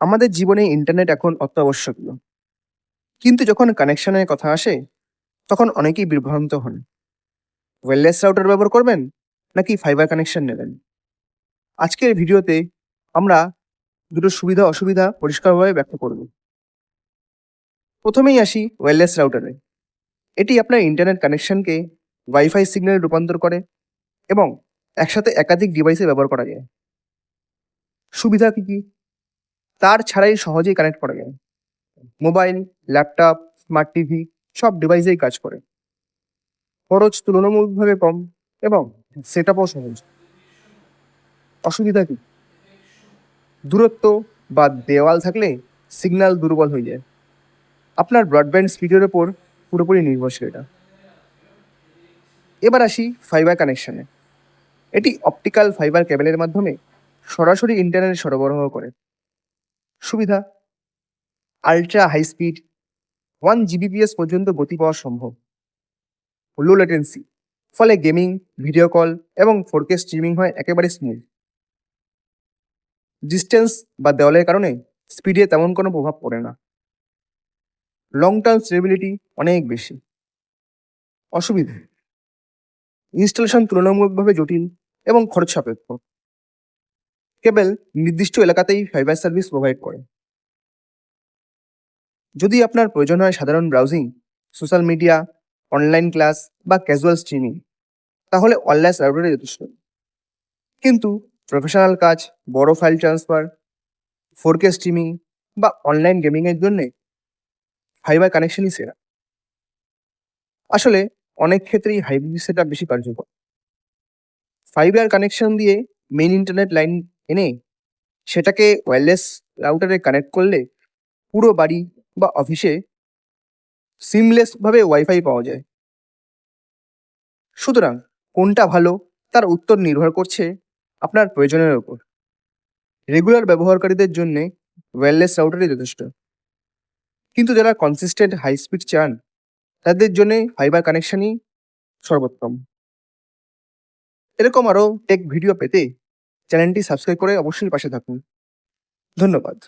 আমাদের জীবনে ইন্টারনেট এখন অত্যাবশ্যকীয় কিন্তু যখন কানেকশনের কথা আসে, তখন অনেকেই বিভ্রান্ত হন। ওয়্যারলেস রাউটার ব্যবহার করবেন, নাকি ফাইবার কানেকশন নেবেন? আজকের ভিডিওতে আমরা দুটো সুবিধা, অসুবিধা পরিষ্কারভাবে ব্যাখ্যা করব। প্রথমেই আসি ওয়্যারলেস রাউটারে এটি আপনার ইন্টারনেট কানেকশনকে ওয়াইফাই সিগন্যালে রূপান্তর করে এবং একসাথে একাধিক ডিভাইসে ব্যবহার করা যায়। সুবিধা কী কী? তার ছাড়াই সহজেই কানেক্ট করা যায়। মোবাইল ল্যাপটপ স্মার্ট টিভি সব ডিভাইসেই কাজ করে। খরচ তুলনামূলকভাবে কম এবং সেট আপও সহজ। অসুবিধা কি? দূরত্ব বা দেওয়াল থাকলে সিগন্যাল দুর্বল হয়ে যায়। আপনার ব্রডব্যান্ড স্পিডের ওপর পুরোপুরি নির্ভরশীল এটা। এবার আসি ফাইবার কানেকশানে এটি অপটিক্যাল ফাইবার কেবলের মাধ্যমে সরাসরি ইন্টারনেট সরবরাহ করে। সুবিধা। Ultra high speed one GBPS পর্যন্ত গতি পাওয়া সম্ভব। লো লেটেন্সি ফলে গেমিং ভিডিও কল এবং ফোরকে স্ট্রিমিং হয় একেবারে স্মুথ ডিস্টেন্স বা দেওয়ালের কারণে স্পিডে তেমন কোনো প্রভাব পড়ে না। লং টার্ম স্টেবিলিটি অনেক বেশি। অসুবিধে। ইনস্টলেশন তুলনামূলকভাবে জটিল এবং খরচ সাপেক্ষ। কেবল নির্দিষ্ট এলাকাতেই ফাইবার সার্ভিস প্রোভাইড করে। যদি আপনার প্রয়োজন হয় সাধারণ browsing social media online class বা ক্যাজুয়াল স্ট্রিমিং তাহলে অনলাইন রাউটারে যথেষ্ট। কিন্তু প্রফেশনাল কাজ, বড় file transfer four K streaming বা অনলাইন গেমিংয়ের জন্যে ফাইবার কানেকশনই সেরা। আসলে অনেক ক্ষেত্রেই হাইব্রিড সেটা বেশি কার্যকর। ফাইবার কানেকশন দিয়ে মেইন ইন্টারনেট লাইন এনে সেটাকে ওয়্যারলেস রাউটারে কানেক্ট করলে পুরো বাড়ি বা অফিসে সিমলেসভাবে ওয়াইফাই পাওয়া যায়। সুতরাং কোনটা ভালো তার উত্তর নির্ভর করছে আপনার প্রয়োজনের ওপর। রেগুলার ব্যবহারকারীদের জন্যে ওয়্যারলেস রাউটারই যথেষ্ট। কিন্তু যারা কনসিস্টেন্ট হাই স্পিড চান, তাদের জন্য ফাইবার কানেকশনই সর্বোত্তম। এরকম আরও টেক ভিডিও পেতে চ্যানেলটি সাবস্ক্রাইব করে অবশ্যই পাশে থাকুন। ধন্যবাদ।